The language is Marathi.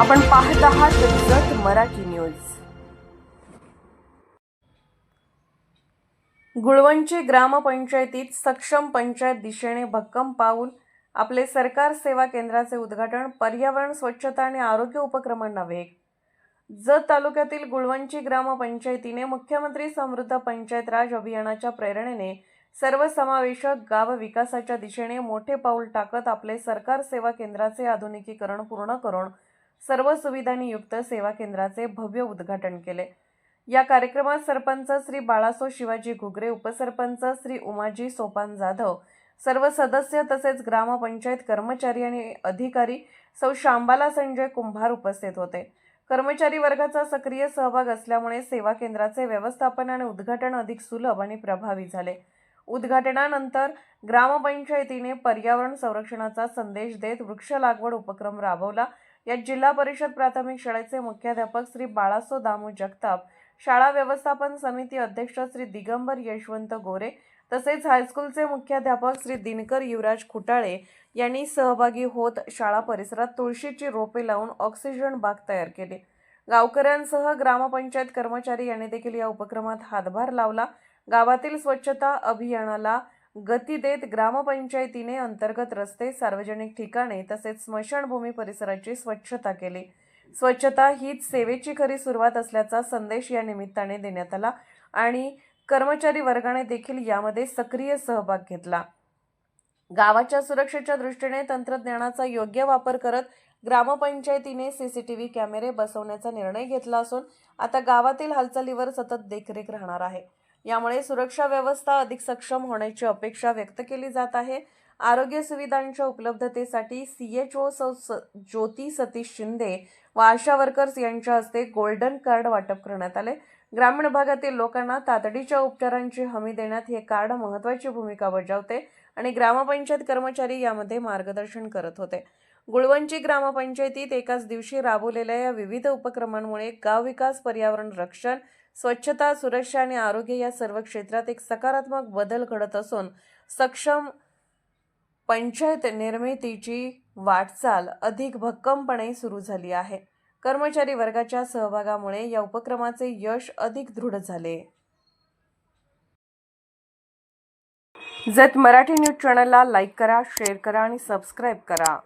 आपण पाहत आहात जत मराठी न्यूज. गुळवंची ग्रामपंचायतीत सक्षम पंचायत दिशेने भक्कम पाऊल आपले सरकार सेवा केंद्राचे उद्घाटन पर्यावरण स्वच्छता आणि आरोग्य उपक्रमांना वेग. जत तालुक्यातील गुळवंची ग्रामपंचायतीने मुख्यमंत्री समृद्ध पंचायत राज अभियानाच्या प्रेरणेने सर्वसमावेशक गाव विकासाच्या दिशेने मोठे पाऊल टाकत आपले सरकार सेवा केंद्राचे आधुनिकीकरण पूर्ण करून सर्व सुविधांनी युक्त सेवा केंद्राचे भव्य उद्घाटन केले. या कार्यक्रमात सरपंच श्री बाळासो शिवाजी घुगरे उपसरपंच श्री उमाजी सोपान जाधव सर्व सदस्य तसेच ग्रामपंचायत कर्मचारी आणि अधिकारी सौ शांबाला संजय कुंभार उपस्थित होते. कर्मचारी वर्गाचा सक्रिय सहभाग असल्यामुळे सेवा केंद्राचे व्यवस्थापन आणि उद्घाटन अधिक सुलभ आणि प्रभावी झाले. उद्घाटनानंतर ग्रामपंचायतीने पर्यावरण संरक्षणाचा संदेश देत वृक्ष लागवड उपक्रम राबवला. यात जिल्हा परिषद प्राथमिक शाळेचे मुख्याध्यापक श्री बाळासो दामू जगताप शाळा व्यवस्थापन समिती अध्यक्ष श्री दिगंबर यशवंत गोरे तसेच हायस्कूलचे मुख्याध्यापक श्री दिनकर युवराज खुटाळे यांनी सहभागी होत शाळा परिसरात तुळशीची रोपे लावून ऑक्सिजन बाग तयार केली. गावकऱ्यांसह ग्रामपंचायत कर्मचारी यांनी देखील या उपक्रमात हातभार लावला. गावातील स्वच्छता अभियानाला गती देत ग्रामपंचायतीने अंतर्गत रस्ते सार्वजनिक ठिकाणे तसेच स्मशानभूमी परिसराची स्वच्छता केली. स्वच्छता हीच सेवेची खरी सुरुवात असल्याचा संदेश या निमित्ताने देण्यात आला आणि कर्मचारी वर्गाने देखील यामध्ये सक्रिय सहभाग घेतला. गावाच्या सुरक्षेच्या दृष्टीने तंत्रज्ञानाचा योग्य वापर करत ग्रामपंचायतीने सीसीटीव्ही कॅमेरे बसवण्याचा निर्णय घेतला असून आता गावातील हालचालीवर सतत देखरेख राहणार आहे. यामुळे सुरक्षा व्यवस्था अधिक सक्षम होण्याची अपेक्षा व्यक्त केली जात आहे. आरोग्य सुविधांच्या उपलब्धतेसाठी सी एच ओ सौ स ज्योती सतीश शिंदे व आशा वर्कर्स यांच्या हस्ते गोल्डन कार्ड वाटप करण्यात आले. ग्रामीण भागातील लोकांना तातडीच्या उपचारांची हमी देण्यात हे कार्ड महत्त्वाची भूमिका बजावते आणि ग्रामपंचायत कर्मचारी यामध्ये मार्गदर्शन करत होते. गुळवंची ग्रामपंचायतीत एकाच दिवशी राबवलेल्या या विविध उपक्रमांमुळे गाव विकास पर्यावरण रक्षण स्वच्छता सुरक्षा आणि आरोग्य या सर्व क्षेत्रात एक सकारात्मक बदल घडत असून सक्षम पंचायत निर्मितीची वाटचाल अधिक भक्कमपणे सुरू झाली आहे. कर्मचारी वर्गाच्या सहभागामुळे या उपक्रमाचे यश अधिक दृढ झाले. जत मराठी न्यूज चॅनलला लाईक करा शेअर करा आणि सबस्क्राईब करा.